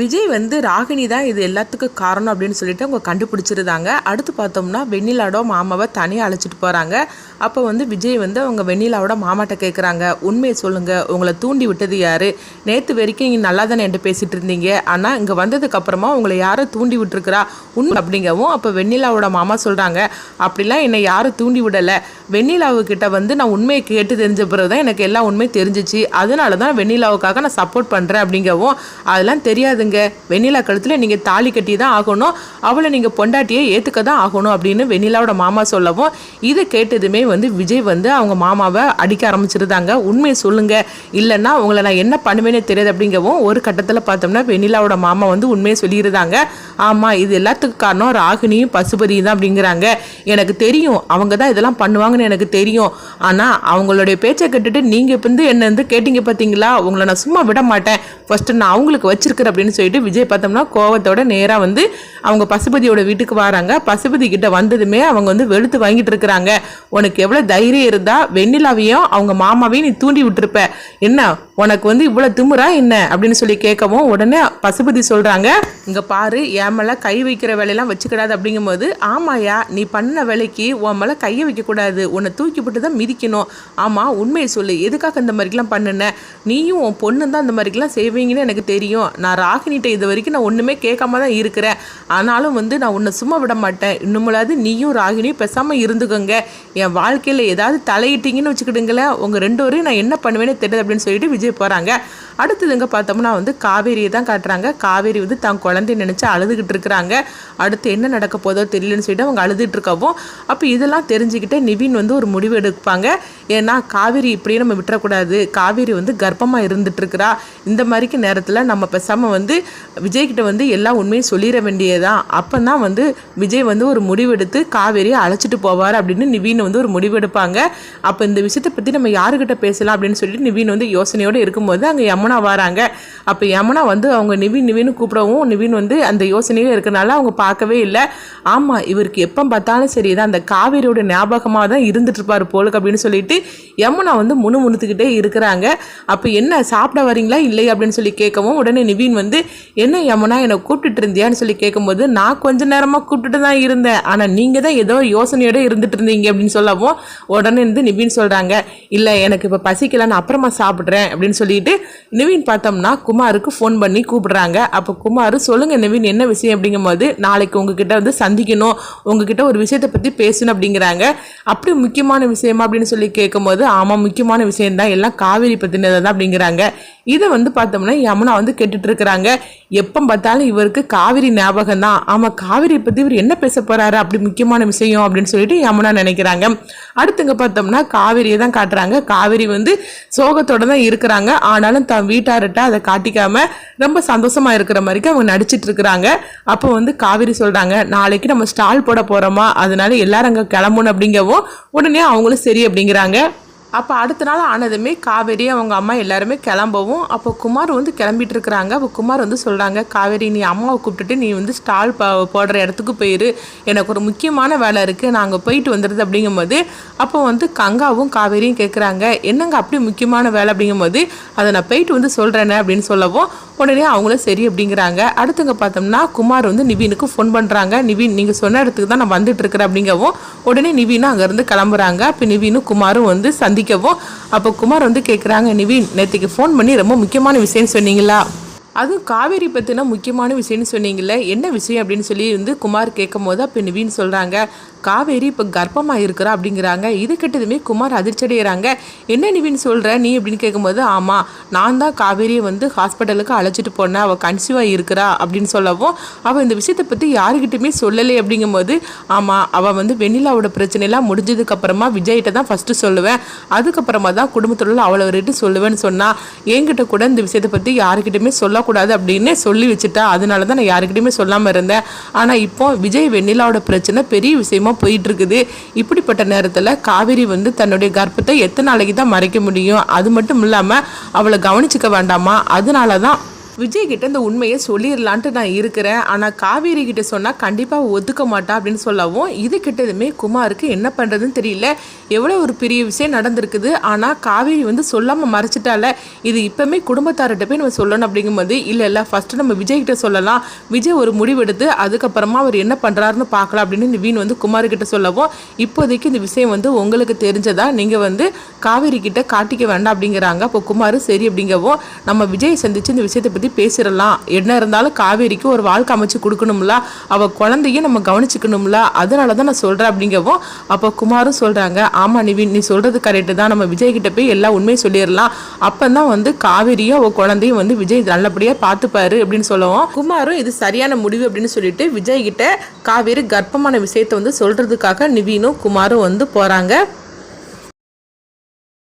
விஜய் வந்து ராகினி தான் இது எல்லாத்துக்கும் காரணம் அப்படின்னு சொல்லிட்டு அவங்க கண்டுபிடிச்சிருந்தாங்க. அடுத்து பார்த்தோம்னா வெண்ணிலாவோட மாமாவை தனியாக அழைச்சிட்டு போகிறாங்க அப்போ வந்து விஜய் வந்து அவங்க வெண்ணிலாவோட மாமாட்ட கேட்குறாங்க உண்மையை சொல்லுங்கள் உங்களை தூண்டி விட்டது யார்? நேற்று வரைக்கும் இங்கே நல்லா தானே என்கிட்ட பேசிகிட்டு இருந்தீங்க. ஆனால் இங்கே வந்ததுக்கப்புறமா உங்களை யாரை தூண்டி விட்டுருக்குறா. உண்மை அப்படிங்கவும் அப்போ வெண்ணிலாவோட மாமா சொல்கிறாங்க அப்படிலாம் என்னை யாரும் தூண்டி விடலை. வெண்ணிலாவுக்கிட்ட வந்து நான் உண்மையை கேட்டு தெரிஞ்ச பிறகு தான் எனக்கு எல்லா உண்மையும் தெரிஞ்சிச்சு. அதனால தான் வெண்ணிலாவுக்காக நான் சப்போர்ட் பண்ணுறேன் அப்படிங்கவும் அதெல்லாம் தெரியாது தெரியாதுங்க வெண்ணிலா கழுத்தில் நீங்கள் தாலி கட்டி தான் ஆகணும். அவளை நீங்கள் பொண்டாட்டியே ஏற்றுக்க தான் ஆகணும் அப்படின்னு வெண்ணிலாவோட மாமா சொல்லவும் இதை கேட்டதுமே வந்து விஜய் வந்து அவங்க மாமாவை அடிக்க ஆரம்பிச்சிருந்தாங்க. உண்மையை சொல்லுங்க. இல்லைன்னா உங்களை நான் என்ன பண்ணுவேனே தெரியாது அப்படிங்கவும் ஒரு கட்டத்தில் பார்த்தோம்னா வெண்ணிலாவோட மாமா வந்து உண்மையை சொல்லியிருந்தாங்க. ஆமாம் இது எல்லாத்துக்கும் காரணம் ராகினியும் பசுபதியும் தான் அப்படிங்கிறாங்க. எனக்கு தெரியும் அவங்க தான் இதெல்லாம் பண்ணுவாங்கன்னு எனக்கு தெரியும். ஆனால் அவங்களுடைய பேச்சை கேட்டுட்டு நீங்கள் இப்போ வந்து என்ன வந்து கேட்டீங்க பார்த்தீங்களா உங்களை நான் சும்மா விட மாட்டேன். ஃபஸ்ட்டு நான் அவங்களுக்கு வச்சிருக்கிறேன் அப்படின்னு சொல்லிட்டு விஜய் பார்த்தோம்னா கோவத்தோட நேராக வந்து அவங்க பசுபதியோட வீட்டுக்கு வராங்க. பசுபதி கிட்ட வந்ததுமே அவங்க வந்து வெளுத்து வாங்கிட்டு இருக்கிறாங்க. உனக்கு எவ்வளோ தைரியம் இருந்தால் வெண்ணிலாவையும் அவங்க மாமாவையும் நீ தூண்டி விட்டுருப்ப. என்ன? உனக்கு வந்து இவ்வளோ திமுறா என்ன? அப்படின்னு சொல்லி கேட்கவும் உடனே பசுபதி சொல்கிறாங்க இங்கே பாரு என் மேலே கை வைக்கிற வேலையெல்லாம் வச்சுக்கிடாது. அப்படிங்கும்போது ஆமாயா நீ பண்ண வேலைக்கு உன் மேலே கையை வைக்கக்கூடாது உன்னை தூக்கி போட்டு தான் மிதிக்கணும். ஆமாம் உண்மையை சொல்லு. எதுக்காக இந்த மாதிரிலாம் பண்ணுன? நீயும் உன் பொண்ணு தான் இந்த மாதிரிக்கெல்லாம் செய்வீங்கன்னு எனக்கு தெரியும். நான் ராகினிட்ட இது வரைக்கும் நான் ஒன்றுமே கேட்காம தான் இருக்கிறேன். ஆனாலும் வந்து நான் உன்னை சும்மா விட மாட்டேன். இன்னுமில்லாது நீயும் ராகினியும் பேசாமல் இருந்துக்கோங்க. என் வாழ்க்கையில் ஏதாவது தலையிட்டீங்கன்னு வச்சுக்கிடுங்களேன். உங்கள் ரெண்டு வரையும் நான் என்ன பண்ணுவேன்னு தெரியாது அப்படின்னு சொல்லிட்டு விஜய் போகிறாங்க அடுத்ததுங்க பார்த்தோம்னா வந்து காவேரியை தான் காட்டுறாங்க. காவேரி வந்து தான் குழந்தைய நினச்சி அழுதுகிட்டு இருக்கிறாங்க. அடுத்து என்ன நடக்க போதோ தெரியலன்னு சொல்லிட்டு அவங்க அழுதுகிட்டு இருக்கவும் அப்போ இதெல்லாம் தெரிஞ்சுக்கிட்டே நிவின் வந்து ஒரு முடிவு எடுப்பாங்க. ஏன்னா காவேரி இப்படியே நம்ம விட்டுறக்கூடாது. காவேரி வந்து கர்ப்பமாக இருந்துட்டு இருக்கிறா. இந்த மாதிரிக்கு நேரத்தில் நம்ம பேசாமல் வந்து விஜய்கிட்ட வந்து எல்லா உண்மையும் சொல்லிட வேண்டியதான் அப்போ தான் வந்து விஜய் வந்து ஒரு முடிவெடுத்து காவேரியை அழைச்சிட்டு போவார் அப்படின்னு நிவின் வந்து ஒரு முடிவெடுப்பாங்க அப்போ இந்த விஷயத்தை பற்றி நம்ம யாருக்கிட்ட பேசலாம் அப்படின்னு சொல்லிட்டு நிவின் வந்து யோசனையோட இருக்கும்போது அங்கே யமுனா வராங்க. அப்போ யமுனா வந்து அவங்க நிவின் நிவின்னு கூப்பிடவும் நிவின் வந்து அந்த யோசனையில் இருக்கிறனால அவங்க பார்க்கவே இல்லை. ஆமாம் இவருக்கு எப்போ பார்த்தாலும் சரி தான் அந்த காவேரியோட ஞாபகமாக தான் இருந்துட்டுருப்பார் போலுக்கு அப்படின்னு சொல்லிட்டு யமுனா வந்து முணு முணுத்துக்கிட்டே இருக்கிறாங்க. அப்போ என்ன சாப்பிட வரீங்களா இல்லை அப்படின்னு சொல்லி கேட்கவும் உடனே நிவின் வந்து என்ன யமுனா என்னை கூப்பிட்டுட்டு இருந்தியான்னு சொல்லி கேட்கும்போது நான் கொஞ்ச நேரமாக கூப்பிட்டுட்டு தான் இருந்தேன். ஆனால் நீங்கள் தான் ஏதோ யோசனையோட இருந்துட்டு இருந்தீங்க அப்படின்னு சொல்லவும் உடனே வந்து நிவின் சொல்கிறாங்க இல்லை எனக்கு இப்போ பசிக்கல நான் அப்புறமா சாப்பிட்றேன் அப்படின்னு சொல்லிட்டு நிவின் பார்த்தோம்னா குமாருக்கு ஃபோன் பண்ணி கூப்பிடுறாங்க. அப்போ குமார் சொல்லுங்கள் நிவின் என்ன விஷயம்? அப்படிங்கும்போது நாளைக்கு உங்ககிட்ட வந்து சந்திக்கணும். உங்ககிட்ட ஒரு விஷயத்தை பற்றி பேசணும் அப்படிங்கிறாங்க. அப்படி முக்கியமான விஷயமா அப்படின்னு சொல்லி கேட்கும்போது ஆமாம் முக்கியமான விஷயம்தான். எல்லாம் காவேரி பற்றினதை தான் அப்படிங்கிறாங்க. இதை வந்து பார்த்தோம்னா யமுனா வந்து கேட்டுட்டு இருக்கிறாங்க. எப்போ பார்த்தாலும் இவருக்கு காவிரி ஞாபகம் தான். ஆமாம் காவிரி பற்றி இவர் என்ன பேச போகிறாரு அப்படி முக்கியமான விஷயம் அப்படின்னு சொல்லிட்டு யமுனா நினைக்கிறாங்க. அடுத்துங்க பார்த்தோம்னா காவிரியை தான் காட்டுறாங்க. காவிரி வந்து சோகத்தோட தான் இருக்கிறாங்க. ஆனாலும் தன் வீட்டார்கிட்ட அதை காட்டிக்காம ரொம்ப சந்தோஷமா இருக்கிற மாதிரிக்கு அவங்க நடிச்சிட்டு இருக்கிறாங்க. அப்போ வந்து காவிரி சொல்கிறாங்க நாளைக்கு நம்ம ஸ்டால் போட போகிறோமா அதனால எல்லாரும் அங்கே கிளம்பணும் அப்படிங்கவும் உடனே அவங்களும் சரி அப்படிங்கிறாங்க. அப்போ அடுத்த நாள் ஆனதுமே காவேரி அவங்க அம்மா எல்லாருமே கிளம்பவும். அப்போ குமார் வந்து கிளம்பிட்டு இருக்கிறாங்க அப்போ குமார் வந்து சொல்கிறாங்க காவேரி நீ அம்மாவை கூப்பிட்டுட்டு நீ வந்து ஸ்டால் போடுற இடத்துக்கு போயிரு. எனக்கு ஒரு முக்கியமான வேலை இருக்குது நாங்கள் போயிட்டு வந்துடுது அப்படிங்கும்போது அப்போ வந்து கங்காவும் காவேரியும் கேட்குறாங்க என்னங்க அப்படி முக்கியமான வேலை? அப்படிங்கும்போது அதை நான் போயிட்டு வந்து சொல்கிறேனே அப்படின்னு சொல்லவும் உடனே அவங்களும் சரி அப்படிங்கிறாங்க. அடுத்தவங்க பார்த்தோம்னா குமார் வந்து நிவினுக்கு ஃபோன் பண்ணுறாங்க நிவின் நீங்கள் சொன்ன இடத்துக்கு தான் நான் வந்துட்டு இருக்கிறேன் அப்படிங்கவும் உடனே நிவினும் அங்கேருந்து கிளம்புறாங்க. அப்போ நிவினும் குமாரும் வந்து சந்திக்கவும். அப்போ குமார் வந்து கேட்குறாங்க நிவின் நேற்றுக்கு ஃபோன் பண்ணி ரொம்ப முக்கியமான விஷயம் சொன்னீங்களா? அதுவும் காவேரி பற்றின முக்கியமான விஷயம்னு சொன்னீங்கல்ல என்ன விஷயம் அப்படின்னு சொல்லி வந்து குமார் கேட்கும் போது அப்போ நிவின்னு சொல்கிறாங்க காவேரி இப்போ கர்ப்பமாக இருக்கிறா அப்படிங்கிறாங்க. இது கெட்டதுமே குமார் அதிர்ச்சி அடைகிறாங்க என்ன நிவின் சொல்கிற நீ அப்படின்னு கேட்கும்போது ஆமாம் நான் தான் காவேரியை வந்து ஹாஸ்பிட்டலுக்கு அழைச்சிட்டு போனேன். அவள் கன்சீவாக இருக்கிறா அப்படின்னு சொல்லவும் அவள் இந்த விஷயத்தை பற்றி யாருக்கிட்டையுமே சொல்லலை அப்படிங்கும்போது ஆமாம் அவள் வந்து வெண்ணிலாவோட பிரச்சனைலாம் முடிஞ்சதுக்கப்புறமா விஜய்கிட்ட தான் ஃபஸ்ட்டு சொல்லுவேன். அதுக்கப்புறமா தான் குடும்பத்தோட அவளை வரைட்டு சொல்லுவேன்னு சொன்னால் என்கிட்ட கூட இந்த விஷயத்தை பற்றி யாருக்கிட்டையுமே சொல்லக்கூடாது அப்படின்னு சொல்லி வச்சுட்டா அதனால தான் நான் யாருக்கிட்டையுமே சொல்லாமல் இருந்தேன். ஆனால் இப்போ விஜய் வெண்ணிலாவோட பிரச்சனை பெரிய விஷயமா போயிட்டுருக்குது. இப்படிப்பட்ட நேரத்தில் காவேரி வந்து தன்னுடைய கர்ப்பத்தை எத்தனை நாளைக்கு தான் மறைக்க முடியும்? அது மட்டும் இல்லாமல் அவளை கவனிச்சிக்க வேண்டாமா? அதனால தான் விஜய் கிட்ட இந்த உண்மையை சொல்லிடலான்ட்டு நான் இருக்கிறேன். ஆனால் காவேரி கிட்ட சொன்னால் கண்டிப்பாக ஒத்துக்க மாட்டா அப்படின்னு சொல்லவும் இது கிட்டதுமே குமாருக்கு என்ன பண்ணுறதுன்னு தெரியல. எவ்வளோ ஒரு பெரிய விஷயம் நடந்திருக்குது. ஆனால் காவேரி வந்து சொல்லாமல் மறைச்சிட்டால இது இப்போமே குடும்பத்தார்கிட்ட போய் நம்ம சொல்லணும் அப்படிங்கும்போது இல்லை இல்லை ஃபஸ்ட்டு நம்ம விஜய் கிட்ட சொல்லலாம். விஜய் ஒரு முடிவெடுத்து அதுக்கப்புறமா அவர் என்ன பண்ணுறாருன்னு பார்க்கலாம் அப்படின்னு வீண் வந்து குமார் கிட்ட சொல்லவும் இப்போதைக்கு இந்த விஷயம் வந்து உங்களுக்கு தெரிஞ்சதா? நீங்கள் வந்து காவேரி கிட்ட காட்டிக்க வேண்டாம் அப்படிங்கிறாங்க. அப்போ குமார் சரி அப்படிங்கவும் நம்ம விஜயை சந்திச்சு இந்த விஷயத்தை பற்றி பேசிடலாம். என்ன இருந்தாலும் காவேரிக்கு ஒரு வாழ்க்கை அமைச்சு கொடுக்கணும்ல. அவள் குழந்தையும் நம்ம கவனிச்சுக்கணும்ல. அதனால தான் நான் சொல்கிறேன் அப்படிங்கவும் அப்போ குமாரும் சொல்கிறாங்க ஆமாம் நிவின் நீ சொல்கிறது கரெக்டு தான். நம்ம விஜய்கிட்ட போய் எல்லா உண்மையும் சொல்லிடலாம். அப்போ தான் வந்து காவேரியும் அவள் குழந்தையும் வந்து விஜய் நல்லபடியாக பார்த்துப்பாரு அப்படின்னு சொல்லவும் குமாரும் இது சரியான முடிவு அப்படின்னு சொல்லிட்டு விஜய்கிட்ட காவேரி கர்ப்பமான விஷயத்தை வந்து சொல்கிறதுக்காக நிவீனும் குமாரும் வந்து போகிறாங்க